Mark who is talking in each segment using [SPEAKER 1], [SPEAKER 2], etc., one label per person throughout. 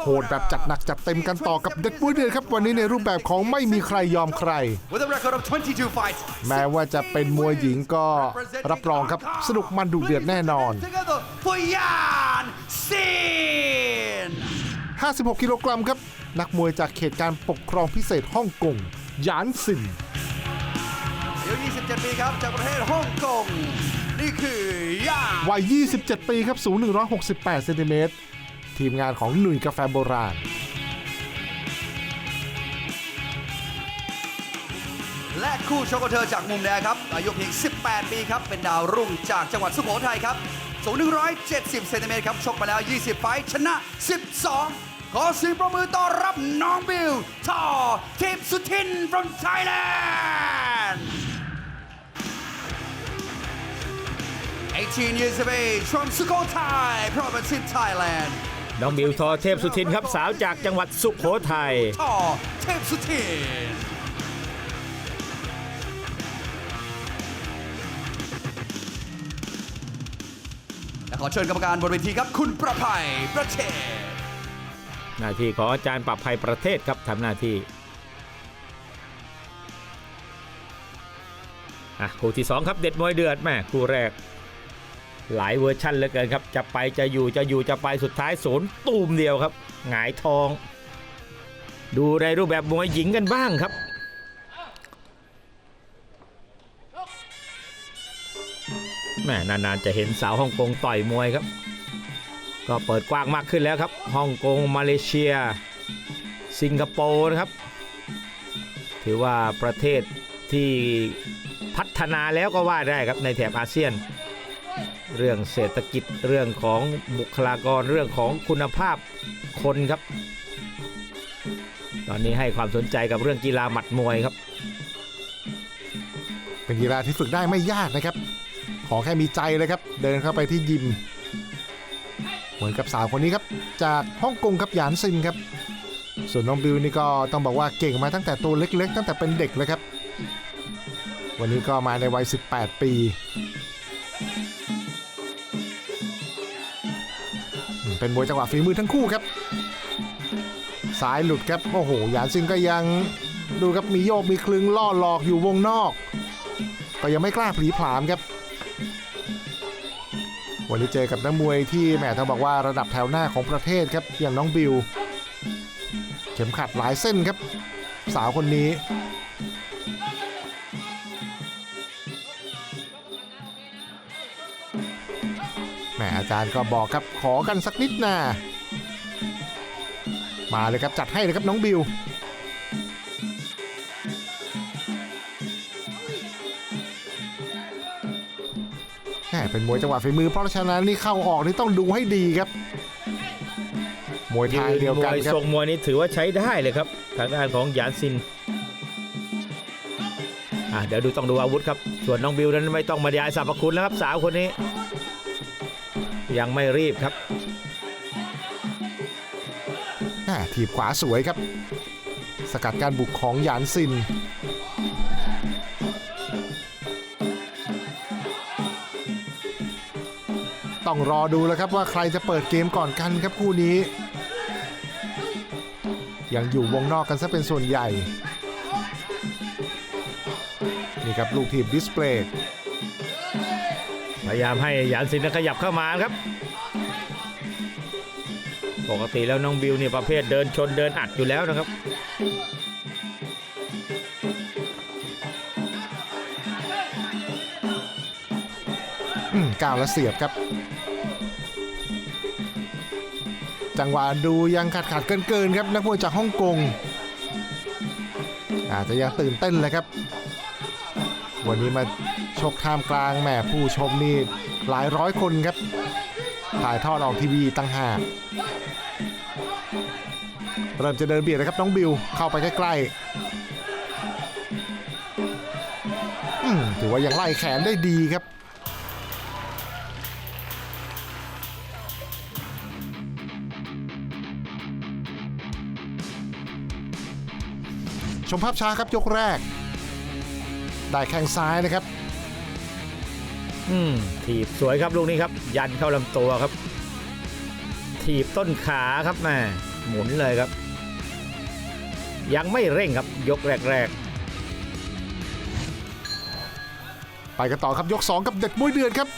[SPEAKER 1] โหดแบบจัดหนักจัดเต็มกันต่อกับเด็กมวยเดือดครับ วันนี้ในรูปแบบของไม่มีใครยอมใคร
[SPEAKER 2] With a record of 22 fights,
[SPEAKER 1] แม้ว่าจะเป็นมวยหญิงก็รับรองครับสนุกมันดุเดือดแน่นอน
[SPEAKER 2] together for Yan Sin.
[SPEAKER 1] 56 กิโลกรัมครับ นักมวยจากเขตการปกครองพิเศษฮ่องกงหยานซิน
[SPEAKER 2] อายุ27 ปีครับจากประเทศฮ่องกงนี่คือย่าน
[SPEAKER 1] วัย 27 ปีครับ สูง 168 เซนติเมตร ทีมงานของหนุ่ยกาแฟโบราณ
[SPEAKER 2] และคู่ชกของเธอจากมุมแดงครับ อายุเพียง 18 ปีครับ เป็นดาวรุ่งจากจังหวัดสุโขทัยครับ สูง 170 เซนติเมตรครับ ชกมาแล้ว 20 ไฟท์ชนะ 12 ขอเสียงประมือต้อนรับน้องบิวท่อทิพสุทิน from Thailand 18 years of age from Sukhothai province in Thailand
[SPEAKER 3] น้องบิวทอเทพสุทินครับสาวจากจังหวัดสุโขทัย
[SPEAKER 2] ท่อเทพสุทินและขอเชิญกรรมการบนเวทีครับ คุณประภัยประเชษ
[SPEAKER 3] หน้าที่ของอาจารย์ปรับภัยประเทศครับทำหน้าที่อะคู่ที่ 2 ครับเด็ดมวยเดือดแม่คู่แรก หลายเวอร์ชั่นเหลือเกินครับ จะไปจะอยู่จะอยู่จะไปสุดท้ายศูนย์ตูมเดียวครับ หงายทอง ดูในรูปแบบมวยหญิงกันบ้างครับ แม่นานๆจะเห็นสาวฮ่องกงต่อยมวยครับ ก็เปิดกว้างมากขึ้นแล้วครับฮ่องกงมาเลเซีย สิงคโปร์นะครับ ถือว่าประเทศที่พัฒนาแล้วก็ว่าได้ครับในแถบอาเซียน เรื่องเศรษฐกิจเรื่องของบุคลากรเรื่องของคุณภาพคนครับ ตอนนี้ให้ความสนใจกับเรื่องกีฬาหมัดมวยครับ
[SPEAKER 1] เป็นกีฬาที่ฝึกได้ไม่ยากนะครับ ขอแค่มีใจเลยครับ เดินเข้าไปที่ยิม เหมือนกับสาวคนนี้ครับ จากฮ่องกงครับหยานซินครับ ส่วนน้องบิวนี่ก็ต้องบอกว่าเก่งมาตั้งแต่ตัวเล็ก ๆ ตั้งแต่เป็นเด็กเลยครับ วันนี้ก็มาในวัย 18 ปี เป็นมวยจังหวะฝีมือทั้งคู่ครับซ้ายหลุดครับโอ้โหหยานซินก็ยังดูครับมีโยกมีคลึงล่อหลอกอยู่วงนอก ก็ยังไม่กล้าผลีผลามครับ วันนี้เจอกับนักมวยที่แหมต้องบอกว่าระดับแถวหน้าของประเทศครับอย่างน้องบิว เข็มขัดหลายเส้นครับ สาวคนนี้ มอาจารย์ก็บอกครับขอกันสักนิดนามาเลยครับจัดให้เลยครับน้องบิวแหมเป็นมวยจังหวะฝีมือเพราะฉะนั้นนี่เข้าออกนี่ต้องดูให้ดีครับ มวยไทางเดียวกันครับ
[SPEAKER 3] ทรงมวยนี้ถือว่าใช้ได้เลยครับ ทางด้านของหยานซินอะเดี๋ยวดูต้องดูอาวุธครับ ส่วนน้องบิวนั้นไม่ต้องบรรยายสรรพคุณแล้วครับสาวคนนี้ ยังไม่รีบครับ
[SPEAKER 1] ถีบขวาสวยครับ สกัดการบุกของหยานซิน ต้องรอดูแล้วครับว่าใครจะเปิดเกมก่อนกันครับคู่นี้ ยังอยู่วงนอกกันซะเป็นส่วนใหญ่ นี่ครับลูกทีมดิสเพลย์
[SPEAKER 3] พยายามให้หยานซินขยับเข้ามาครับ ปกติแล้วน้องบิวเนี่ยประเภทเดินชนเดินอัดอยู่แล้วนะครับ
[SPEAKER 1] ก้าวและเสียบครับ จังหวะดูยังขาดขาดเกินเกินครับนักมวยจากฮ่องกงอาจจะยังตื่นเต้นเลยครับ วันนี้มาชกท่ามกลางแหม่ผู้ชมนี่หลายร้อยคนครับ ถ่ายทอดออกทีวีตั้งหากเริ่มจะเดินเบียดนะครับน้องบิวเข้าไปใกล้ๆถือว่ายังไล่แขนได้ดีครับชมภาพช้าครับยกแรก ได้แข้งซ้ายนะครับ
[SPEAKER 3] อืมถีบสวยครับลูกนี้ครับ ยันเข้าลำตัวครับ ถีบต้นขาครับแม่หมุนเลยครับ ยังไม่เร่งครับยกแรก
[SPEAKER 1] ไปกันต่อครับยก 2 กับเด็ดมวยเดือดครับ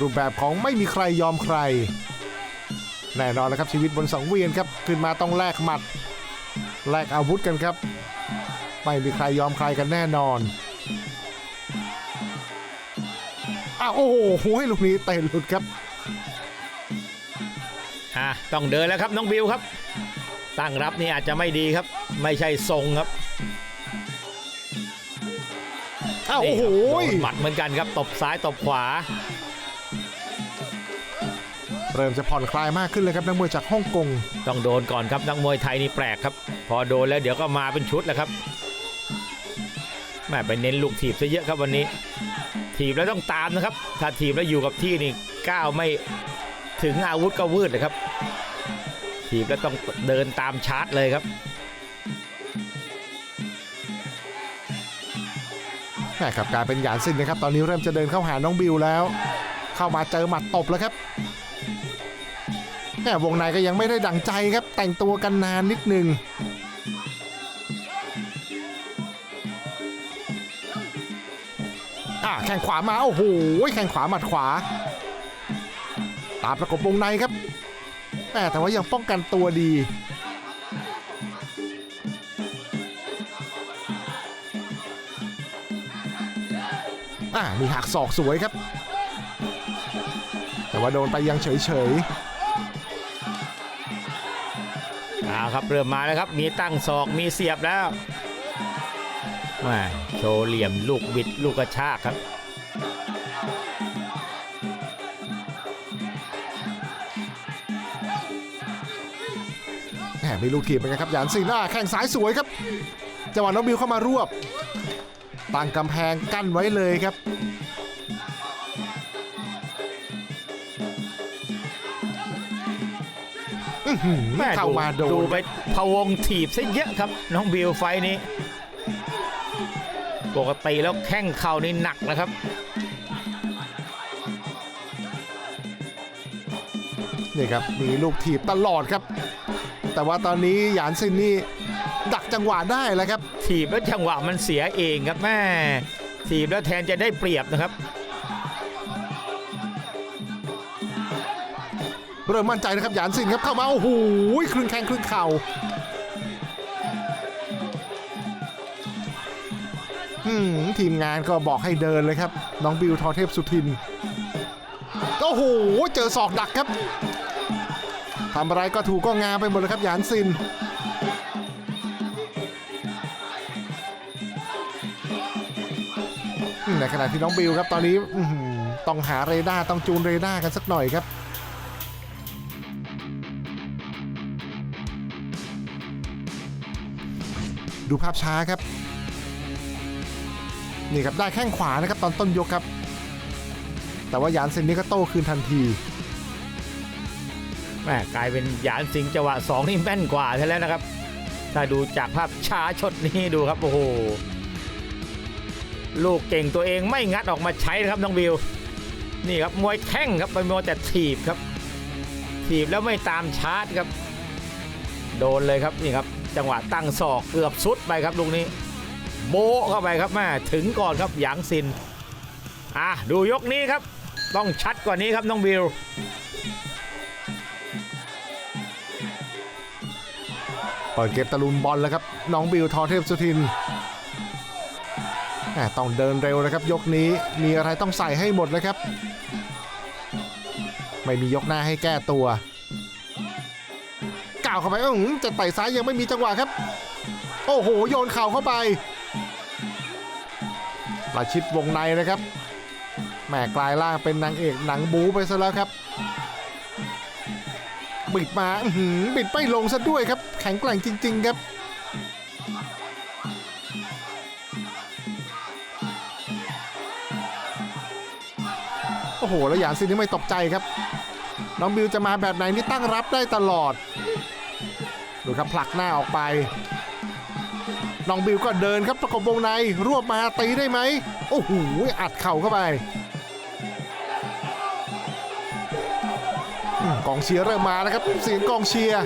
[SPEAKER 1] รูปแบบของไม่มีใครยอมใคร แน่นอนแล้วครับชีวิตบนสังเวียนครับ ขึ้นมาต้องแลกหมัดแลกอาวุธกันครับ ไม่มีใครยอมใครกันแน่นอนอ้าวโอ้โหลูกนี้เตะหลุดครับ
[SPEAKER 3] ๆอะต้องเดินแล้วครับน้องบิวครับ ตั้งรับนี่อาจจะไม่ดีครับ ไม่ใช่ทรงครับ
[SPEAKER 1] อ้าวโอ้โห
[SPEAKER 3] นี่ครับโดนหมัดเหมือนกันครับตบซ้ายตบขวา
[SPEAKER 1] เริ่มจะผ่อนคลายมากขึ้นเลยครับนักมวยจากฮ่องกง
[SPEAKER 3] ต้องโดนก่อนครับนักมวยไทยนี่แปลกครับ พอโดนแล้วเดี๋ยวก็มาเป็นชุดแล้วครับ แม่ไปเน้นลูกถีบซะเยอะครับวันนี้ ถีบแล้วต้องตามนะครับ ถ้าถีบแล้วอยู่กับที่นี่ก้าวไม่ถึงอาวุธก็วืดเลยครับ ถีบแล้วต้องเดินตามชาร์จเลยครับ
[SPEAKER 1] แม่ครับกลายเป็นหยานซินนะครับ ตอนนี้เริ่มจะเดินเข้าหาน้องบิวแล้ว เข้ามาเจอหมัดตบแล้วครับแม่วงในก็ยังไม่ได้ดังใจครับ แต่งตัวกันนานนิดนึง แข่งขวามาโอ้โหแข่งขวาหมัดขวา ตามประกบวงในครับแม่แต่ว่ายังป้องกันตัวดีอ่ามีหักศอกสวยครับ แต่ว่าโดนไปยังเฉย
[SPEAKER 3] เอาครับเริ่มมาแล้วครับ มีตั้งศอกมีเสียบแล้วม่โชว์เหลี่ยมลูกบิดลูกกระชากครับ
[SPEAKER 1] มมีลูกถีบเหมือนกันครับหยานซินอ่าแข่งซ้ายสวยครับจังหวะน้องบิวเข้ามารวบตั้งกำแพงกั้นไว้เลยครับอื้อหือ
[SPEAKER 3] แม่
[SPEAKER 1] เข้ามาโด
[SPEAKER 3] ดู
[SPEAKER 1] น
[SPEAKER 3] ไปพะวงถีบซะเยอะครับ น้องบิวไฟล์นี้ปกติแล้วแข้งเข่านี่หนักนะครับ
[SPEAKER 1] นี่ครับ มีลูกถีบตลอดครับ แต่ว่าตอนนี้หยานซินนี่ดักจังหวะได้แล้วครับ
[SPEAKER 3] ถีบแล้วจังหวะมันเสียเองครับแม่ถีบแล้วแทนจะได้เปรียบนะครับ
[SPEAKER 1] เริ่มมั่นใจนะครับหยานซินครับเข้ามาโอ้โหครึ่งแข้งครึ่งเข่าอืมทีมงานก็บอกให้เดินเลยครับ น้องบิวทอเทพสุทินโอ้โหเจอศอกดักครับ ทำอะไรก็ถูกก็งามไปหมดเลยครับหยานซิน ในขณะที่น้องบิวครับตอนนี้ต้องหาเรดาร์ต้องจูนเรดาร์กันสักหน่อยครับดูภาพช้าครับ นี่ครับได้แข้งขวานะครับตอนต้นยกครับ แต่ว่าหยานเซนนี่ก็โต้คืนทันที
[SPEAKER 3] แม่กลายเป็นหยานสิงจังหวะสองนี่แม่นกว่าใช่แล้วนะครับ ถ้าดูจากภาพช้าชดนี้ดูครับ โอ้โห ลูกเก่งตัวเองไม่งัดออกมาใช้นะครับน้องบิว นี่ครับมวยแข้งครับไปมวยแต่ถีบครับ ถีบแล้วไม่ตามชาร์จครับ โดนเลยครับนี่ครับจังหวะตั้งศอกเกือบสุดไปครับลูกนี้ โบเข้าไปครับแม่ถึงก่อนครับหยางซินอะดูยกนี้ครับ ต้องชัดกว่านี้ครับน้องบิว
[SPEAKER 1] เปิดเกมตะลุมบอลแล้วครับน้องบิวทอเทพสุทินแหม่ต้องเดินเร็วนะครับ ยกนี้มีอะไรต้องใส่ให้หมดเลยครับ ไม่มียกหน้าให้แก้ตัวก้าวเข้าไปอื้อจะไต่ซ้ายยังไม่มีจังหวะครับ โอ้โหโยนเข่าเข้าไปประชิดวงในนะครับแหมกลายร่างเป็นนางเอกหนังบูไปซะแล้วครับ บิดมาหืบิดไม่ลงซะด้วยครับ แข็งแกร่งจริง ๆ ครับ โอ้โห แล้วหยานซินนี่ไม่ตกใจครับ น้องบิวจะมาแบบไหนนี่ตั้งรับได้ตลอด ดูครับผลักหน้าออกไป น้องบิวก็เดินครับประกบวงในรวบมาตีได้ไหมโอ้โหอัดเข่าเข้าไป กองเชียร์เริ่มมาแล้วครับเสียงกองเชียร์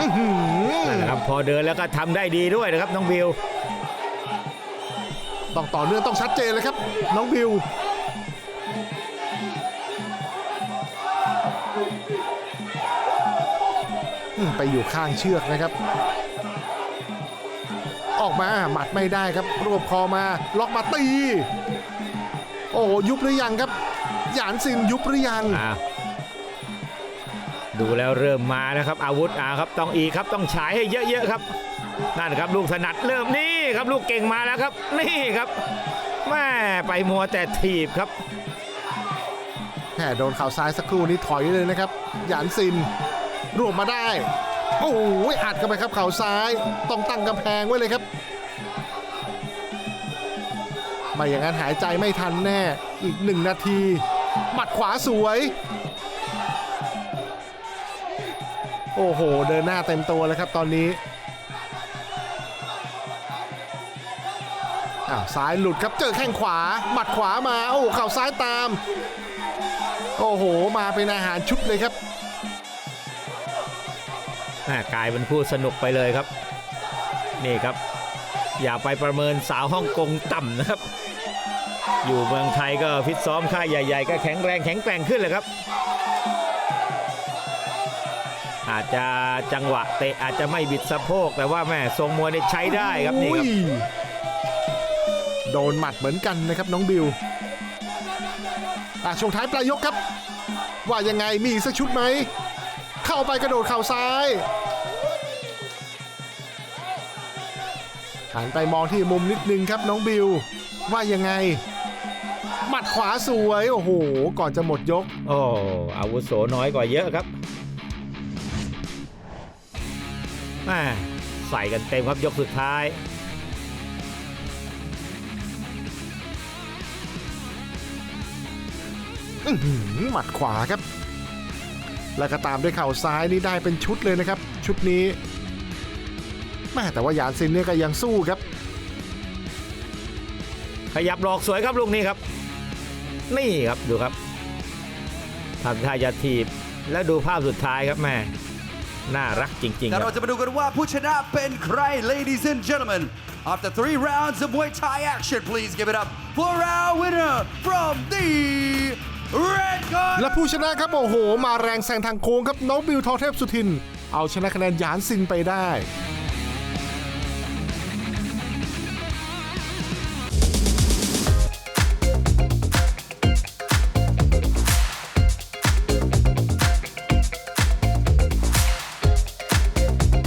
[SPEAKER 1] อื้อหือ
[SPEAKER 3] นะครับพอเดินแล้วก็ทำได้ดีด้วยนะครับน้องบิว
[SPEAKER 1] ต้องต่อเนื่องต้องชัดเจนเลยครับ น้องบิวอืมไปอยู่ข้างเชือกนะครับ ออกมาหมัดไม่ได้ครับรวบคอมา ล็อกมาตี โอ้โหยุบหรือยังครับ หยานซินยุบหรือยัง
[SPEAKER 3] อ่าดูแล้วเริ่มมาแล้วครับ อาวุธอ่าครับต้องอีกครับต้องฉายให้เยอะๆครับ นั่นครับลูกถนัดเริ่มนี่ครับลูกเก่งมาแล้วครับ นี่ครับแม่ไปมัวแต่ถีบครับ
[SPEAKER 1] แหมโดนเข่าซ้ายสักครู่นี้ถอยเลยนะครับ หยานซินรวบมาได้ โอ้โหอัดเข้าไปครับเข่าซ้ายต้องตั้งกำแพงไว้เลยครับไม่อย่างนั้นหายใจไม่ทันแน่อีกหนึ่งนาทีหมัด ขวาสวย โอ้โห เดินหน้าเต็มตัวเลยครับตอนนี้อ้าวซ้ายหลุดครับเจอแข้งขวาหมัดขวามา โอ้เข่าซ้ายตาม โอ้โห มาเป็นอาหารชุดเลยครับ
[SPEAKER 3] กลายเป็นคู่สนุกไปเลยครับ นี่ครับ อย่าไปประเมินสาวฮ่องกงต่ำนะครับ อยู่เมืองไทยก็ฟิตซ้อมค่ายใหญ่ ๆ ก็แข็งแรงแข็งแกร่งขึ้นเลยครับ อาจจะจังหวะเตะอาจจะไม่บิดสะโพก แต่ว่าแม่ทรงมวยนี่ใช้ได้ครับนี่ครับ
[SPEAKER 1] อุ้ยโดนหมัดเหมือนกันนะครับน้องบิวอะช่วงท้ายปลายยกครับ ว่ายังไงมีอีกสักชุดไหม เข้าไปกระโดดเข่าซ้ายหันไปมองที่มุมนิดนึงครับน้องบิว ว่ายังไง หมัดขวาสวย โอ้โห ก่อนจะหมดยก
[SPEAKER 3] โอ้อาวุโสน้อยกว่าเยอะครับแม่ใส่กันเต็มครับยกสุดท้าย
[SPEAKER 1] อื้อหือหมัดขวาครับ แล้วก็ตามด้วยเข่าซ้ายนี่ได้เป็นชุดเลยนะครับ ชุดนี้แม่แต่ว่าหยานซินเนี่ยก็ยังสู้ครับ
[SPEAKER 3] ขยับหลอกสวยครับลูกนี้ครับ นี่ครับดูครับทำท่าจะถีบแล้วดูภาพสุดท้ายครับแม่น่ารักจริงๆค
[SPEAKER 2] แต่
[SPEAKER 3] รับ
[SPEAKER 2] เราจะมาดูกันว่าผู้ชนะเป็นใคร ladies and gentlemen after three rounds of Muay Thai action please give it up for our winner from the red corner
[SPEAKER 1] และผู้ชนะครับโอ้โห มาแรงแซงทางโค้งครับน้องบิวทอเทพสุทิน เอาชนะคะแนนหยานซินไปได้